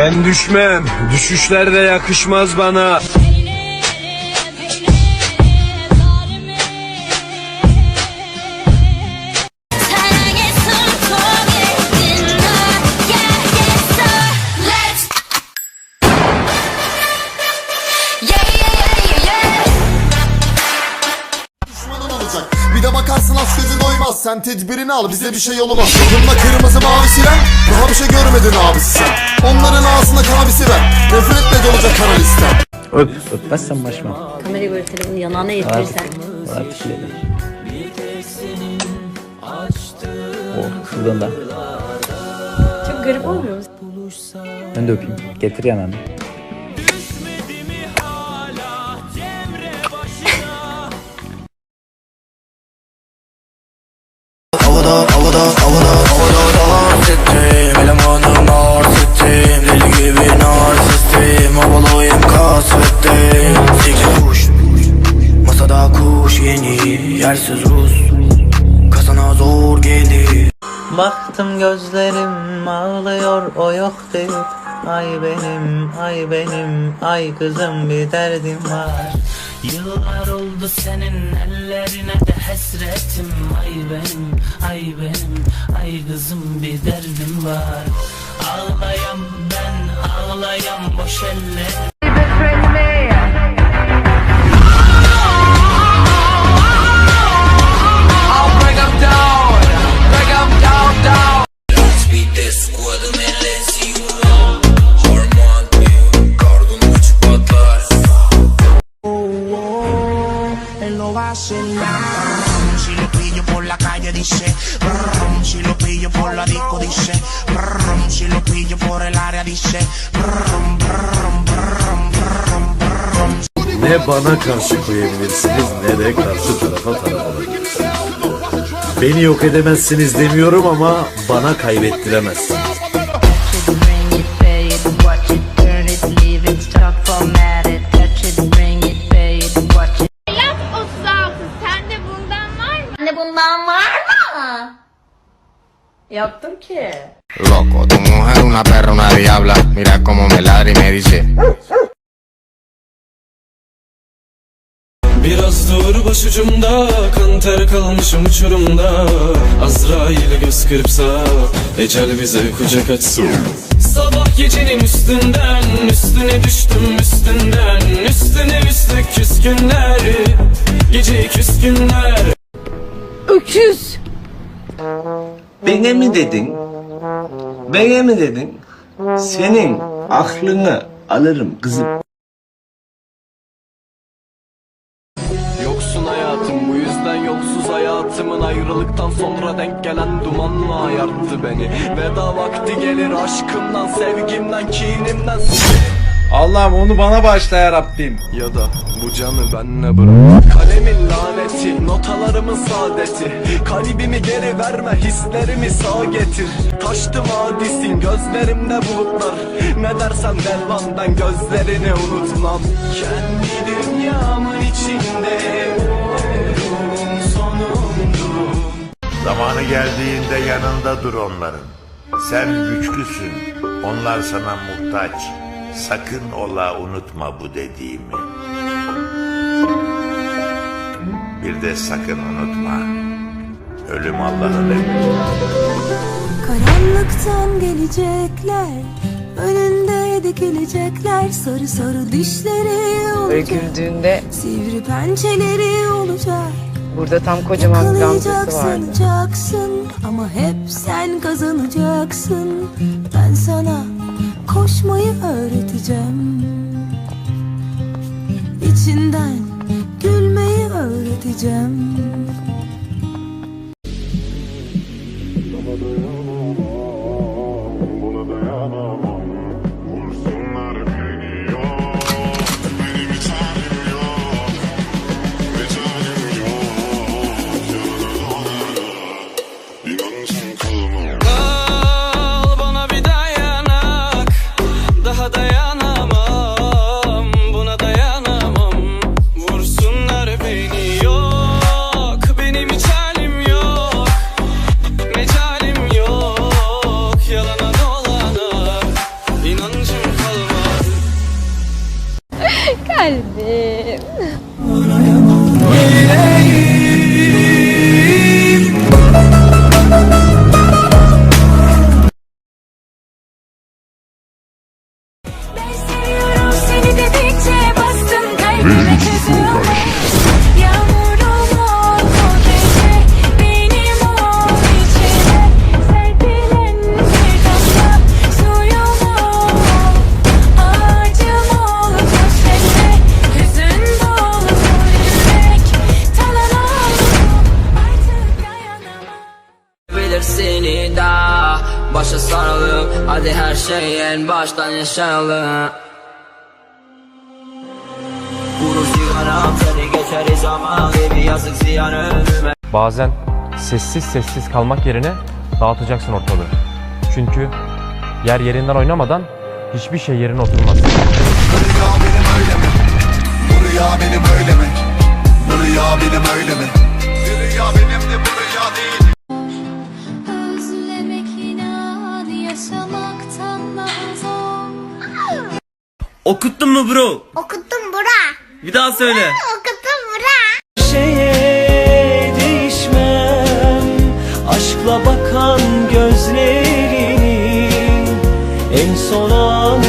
Ben düşmem. Düşüşler de yakışmaz bana. Sen tedbirini al bize bir şey olmaz Yanımda kırmızı mavi siren Daha bir şey görmedin abisi sen Onların ağzına kanabisi ver Nefretle dolacak kara liste Öp, öpmezsen başma. Kamerayı böyle telefonu yanağına getirirsen. Var şeyler. Oh, şuradan da. Çok garip olmuyor mu? Ben de öpeyim. Getir yanağını. Havada havada havada dans ettim Elemanım narsistim Deli gibi narsistim Havalıyım kasvettim. Siktir kuş. Masada kuş yeni Yersiz Rus. Kasana zor gelir. Baktım gözlerim ağlıyor o yok deyip Ay benim, ay benim, ay kızım bir derdim var. Yıllar oldu senin ellerine de hasretim Ay benim, ay benim, ay kızım bir derdim var. Ağlayan ben, ağlayan boş eller pillo por la disco dice, brum, si lo pillo por el área dice, brum, brum, brum, brum, brum. Ne bana karşı koyabilirsiniz ne de karşı tarafa taraf olabilirsiniz. Beni yok edemezsiniz demiyorum ama bana kaybettiremezsiniz. Bring it, pay it, watch it, turn it, leave it, stop, format it, touch it, bring it, pay it, watch it. Laf 36 sende bundan var mı? Sende bundan var mı? Yaptım ki. Loco, tu mujer una perra, una diabla. Mira como me ladra y me dice. Biraz dur başucumda Kan ter kalmışım uçurumda. Azrail göz kırpsa Ecel bize kucak açsın Sabah gecenin üstünden Üstüne düştüm üstünden. Üstüne üstlük küskünler Gece küskünler Bana mi dedin? Bana mi dedin? Senin aklını alırım kızım. Yoksun hayatım bu yüzden yoksuz hayatımın ayrılıktan sonra denk gelen dumanla ayarttı beni Veda vakti gelir aşkımdan sevgimden kinimden Allah'ım onu bana bağışla ya Rabbim. Ya da bu canı benle bırak Kalemin laneti, notalarımın saadeti Kalbimi geri verme, hislerimi sağ getir Taştı vadisin, gözlerimde bulutlar Ne dersen derman, ben gözlerini unutmam Kendi dünyamın içinde Umudum sonumdum Zamanı geldiğinde yanında dur onların. Sen güçlüsün, onlar sana muhtaç. Sakın ola unutma bu dediğimi. Bir de sakın unutma. Ölüm Allah'ın emri. Karanlıktan gelecekler Önünde dikilecekler Sarı sarı dişleri olacak Öykürdüğünde Sivri pençeleri olacak burada tam kocaman bir gamzesi vardı. Ama hep sen kazanacaksın Ben sana koşmayı öğreteceğim İçinden öğreteceğim Hadi her şeyi en baştan yaşayalım Kuru sigaram seni geçeriz ama gibi yazık ziyan önüme Bazen sessiz sessiz kalmak yerine dağıtacaksın ortalığı. Çünkü yer yerinden oynamadan hiçbir şey yerine oturmaz. Okuttun mu bro? Okuttum bura. Bir daha söyle Okuttum bura. şeye değişmem Aşkla bakan gözlerini En son an